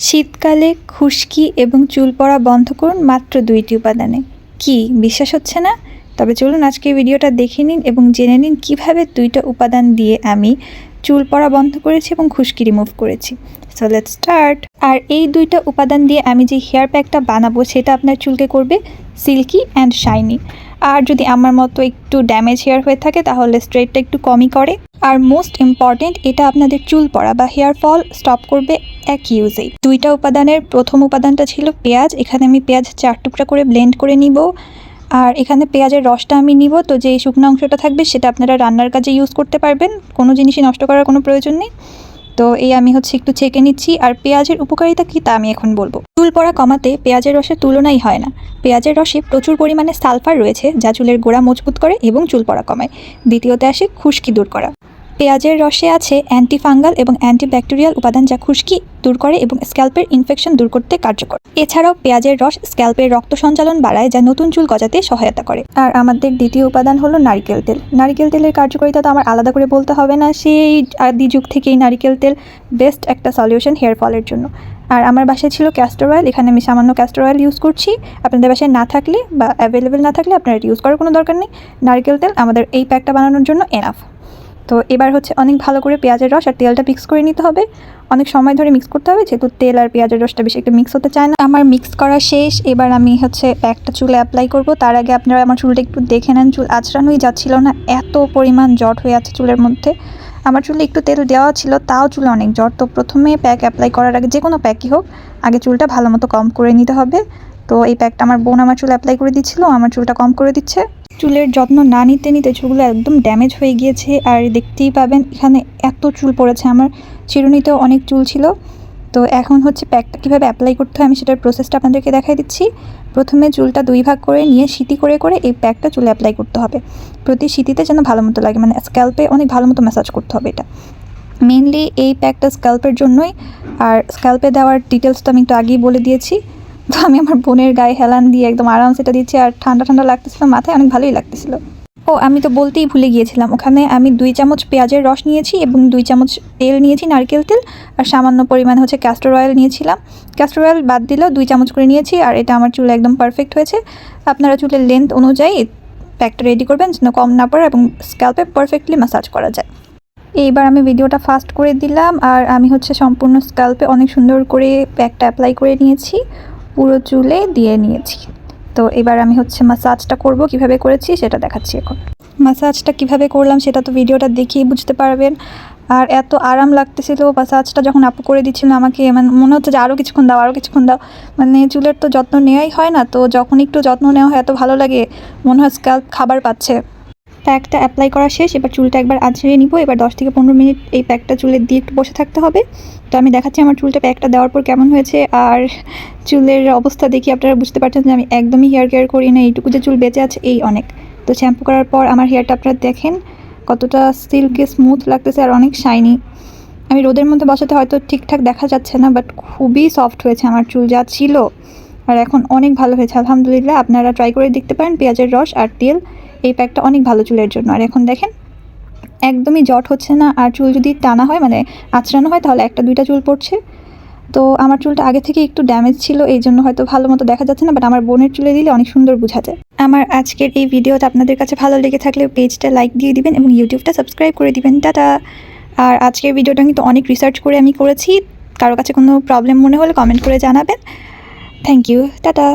শীতকালে খুশকি এবং চুল পড়া বন্ধ করুন মাত্র দুইটি উপাদানে। কি? বিশ্বাস হচ্ছে না? তবে চলুন আজকে ভিডিওটা দেখে নিন এবং জেনে নিন কীভাবে দুইটা উপাদান দিয়ে আমি চুল পড়া বন্ধ করেছি এবং খুশকি রিমুভ করেছি। সো লেটস স্টার্ট আর এই দুইটা উপাদান দিয়ে আমি যে হেয়ার প্যাকটা বানাবো, সেটা আপনার চুলকে করবে সিল্কি অ্যান্ড শাইনি আর যদি আমার মতো একটু ড্যামেজ হেয়ার হয়ে থাকে, তাহলে স্ট্রেটটা একটু কমই করে। আর মোস্ট ইম্পর্টেন্ট এটা আপনাদের চুল পড়া বা হেয়ার ফল স্টপ করবে এক ইউজেই দুইটা উপাদানের প্রথম উপাদানটা ছিল পেঁয়াজ, এখানে আমি পেঁয়াজ চার টুকরা করে ব্লেন্ড করে নিব। আর এখানে পেঁয়াজের রসটা আমি নিব, তো যে শুকনো অংশটা থাকবে সেটা আপনারা রান্নার কাজে ইউজ করতে পারবেন, কোনো জিনিসই নষ্ট করার কোনো প্রয়োজন নেই। তো এই আমি হচ্ছে একটু ছেঁকে নিচ্ছি, আর পেঁয়াজের উপকারিতা কী তা আমি এখন বলব। চুল পড়া কমাতে পেঁয়াজের রসের তুলনাই হয় না। পেঁয়াজের রসে প্রচুর পরিমাণে সালফার রয়েছে, যা চুলের গোড়া মজবুত করে এবং চুল পড়া কমায়। দ্বিতীয়তে আসে খুশকি দূর করা। পেঁয়াজের রসে আছে অ্যান্টিফাঙ্গাল এবং অ্যান্টিব্যাকটেরিয়াল উপাদান যা খুশকি দূর করে এবং স্ক্যাল্পের ইনফেকশন দূর করতে কার্যকর। এছাড়াও পেঁয়াজের রস স্ক্যাল্পের রক্ত সঞ্চালন বাড়ায় যা নতুন চুল গজাতে সহায়তা করে। আর আমাদের দ্বিতীয় উপাদান হলো নারকেল তেল। নারকেল তেলের কার্যকারিতা তো আমার আলাদা করে বলতে হবে না, সেই আদি যুগ থেকেই নারকেল তেল বেস্ট একটা সলিউশন হেয়ার ফলের জন্য। আর আমার বাসায় ছিল ক্যাস্টর অয়েল এখানে আমি সামান্য ক্যাস্টর অয়েল ইউজ করছি। আপনাদের বাসায় না থাকলে বা অ্যাভেলেবেল না থাকলে আপনারা ইউজ করার কোনো দরকার নেই। নারকেল তেল আমাদের এই প্যাকটা বানানোর জন্য এনাফ তো এবার হচ্ছে অনেক ভালো করে পেঁয়াজের রস আর তেলটা মিক্স করে নিতে হবে। অনেক সময় ধরে মিক্স করতে হবে, যেহেতু তেল আর পেঁয়াজের রসটা বেশি একটু মিক্স হতে চায় না। আমার মিক্স করা শেষ, এবার আমি হচ্ছে প্যাকটা চুলে অ্যাপ্লাই করব। তার আগে আপনারা আমার চুলটা একটু দেখে নেন, চুল আঁচড়ানোই যাচ্ছিল না, এত পরিমাণ জট হয়ে আছে চুলের মধ্যে। আমার চুলে একটু তেল দেওয়া ছিল, তাও চুলে অনেক জ্বর তো প্রথমে প্যাক অ্যাপ্লাই করার আগে যে কোনো প্যাকই হোক, আগে চুলটা ভালো মতো কম করে নিতে হবে। তো এই প্যাকটা আমার বোন আমার চুলে অ্যাপ্লাই করে দিচ্ছিল, আমার চুলটা কম করে দিচ্ছে। চুলের যত্ন না নিতে নিতে চুলগুলো একদম ড্যামেজ হয়ে গিয়েছে, আর দেখতেই পাবেন এখানে এত চুল পড়েছে। আমার চিরুনিতেও অনেক চুল ছিল। তো এখন হচ্ছে প্যাকটা কীভাবে অ্যাপ্লাই করতে হয় আমি সেটার প্রসেসটা আপনাদেরকে দেখাই দিচ্ছি। প্রথমে চুলটা দুই ভাগ করে নিয়ে সিটি করে করে এই প্যাকটা চুলে অ্যাপ্লাই করতে হবে। প্রতি সিটিতে যেন ভালো মতো লাগে মানে স্ক্যাল্পে অনেক ভালো মতো ম্যাসাজ করতে হবে এটা। মেনলি এই প্যাকটা স্ক্যাল্পের জন্যই, আর স্ক্যাল্পে দেওয়ার ডিটেলস তো আমি একটু আগেই বলে দিয়েছি। তো আমি আমার বোনের গায়ে হেলান দিয়ে একদম আরাম সেটা দিচ্ছি আর ঠান্ডা ঠান্ডা লাগতেছিল, মাথায় অনেক ভালোই লাগতেছিল। ও, আমি তো বলতেই ভুলে গিয়েছিলাম, ওখানে আমি দুই চামচ পেঁয়াজের রস নিয়েছি এবং দুই চামচ তেল নিয়েছি, নারকেল তেল আর সামান্য পরিমাণ হচ্ছে ক্যাস্টর অয়েল নিয়েছিলাম। ক্যাস্টর অয়েল বাদ দিলেও দুই চামচ করে নিয়েছি আর এটা আমার চুল একদম পারফেক্ট হয়েছে। আপনারা চুলের লেন্থ অনুযায়ী প্যাকটা রেডি করবেন যেন কম না পড়ে এবং স্ক্যাল্পে পারফেক্টলি ম্যাসাজ করা যায়। এইবার আমি ভিডিওটা ফাস্ট করে দিলাম আর আমি হচ্ছে সম্পূর্ণ স্ক্যাল্পে অনেক সুন্দর করে প্যাকটা অ্যাপ্লাই করে নিয়েছি। পুরো চুলে দিয়ে নিয়েছি। তো এবার আমি হচ্ছে মাসাজটা করব, কীভাবে করেছি সেটা দেখাচ্ছি এখন। মাসাজটা কীভাবে করলাম সেটা তো ভিডিওটা দেখেই বুঝতে পারবেন। আর এত আরাম লাগতেছিল মাসাজটা যখন আপু করে দিচ্ছিল আমাকে মানে মনে হচ্ছে যে আরও কিছুক্ষণ দাও আরও কিছুক্ষণ দাও। মানে চুলের তো যত্ন নেওয়াই হয় না, তো যখন একটু যত্ন নেওয়া হয়, এত ভালো লাগে, মনে হয় স্ক্যাল্প খাবার পাচ্ছে। প্যাকটা অ্যাপ্লাই করা শেষ, এবার চুলটা একবার আঁচড়িয়ে নিব, এবার দশ থেকে পনেরো মিনিট এই প্যাকটা চুলে দিয়ে একটু বসে থাকতে হবে। তো আমি দেখাচ্ছি আমার চুলটা প্যাকটা দেওয়ার পর কেমন হয়েছে, আর চুলের অবস্থা দেখি আপনারা বুঝতে পারছেন যে আমি একদমই হেয়ার কেয়ার করি না, এইটুকু যে চুল বেঁচে আছে এই অনেক। তো শ্যাম্পু করার পর আমার হেয়ারটা আপনারা দেখেন, কতটা সিল্কি স্মুথ লাগতেছে আর অনেক শাইনি। আমি রোদের মধ্যে বসাতে হয়তো ঠিকঠাক দেখা যাচ্ছে না, বাট খুবই সফট হয়েছে আমার চুল যা ছিল। আর এখন অনেক ভালো হয়েছে, আলহামদুলিল্লাহ। আপনারা ট্রাই করে দেখতে পারেন পেঁয়াজের রস আর তেল। এই প্যাকটা অনেক ভালো চুলের জন্য। আর এখন দেখেন, একদমই জট হচ্ছে না, আর চুল যদি টানা হয় মানে আঁচড়ানো হয়, তাহলে একটা দুইটা চুল পড়ছে। তো আমার চুলটা আগে থেকে একটু ড্যামেজ ছিল, এই জন্য হয়তো ভালো মতো দেখা যাচ্ছে না বাট আমার বোনের চুলে দিলে অনেক সুন্দর বোঝা যায়। আমার আজকের এই ভিডিওটা আপনাদের কাছে ভালো লেগে থাকলে পেজটা লাইক দিয়ে দিবেন এবং ইউটিউবটা সাবস্ক্রাইব করে দিবেন। টাটা! আর আজকের ভিডিওটা কিন্তু অনেক রিসার্চ করে আমি করেছি। কারও কাছে কোনো প্রবলেম মনে হলে কমেন্ট করে জানাবেন। Thank you tata!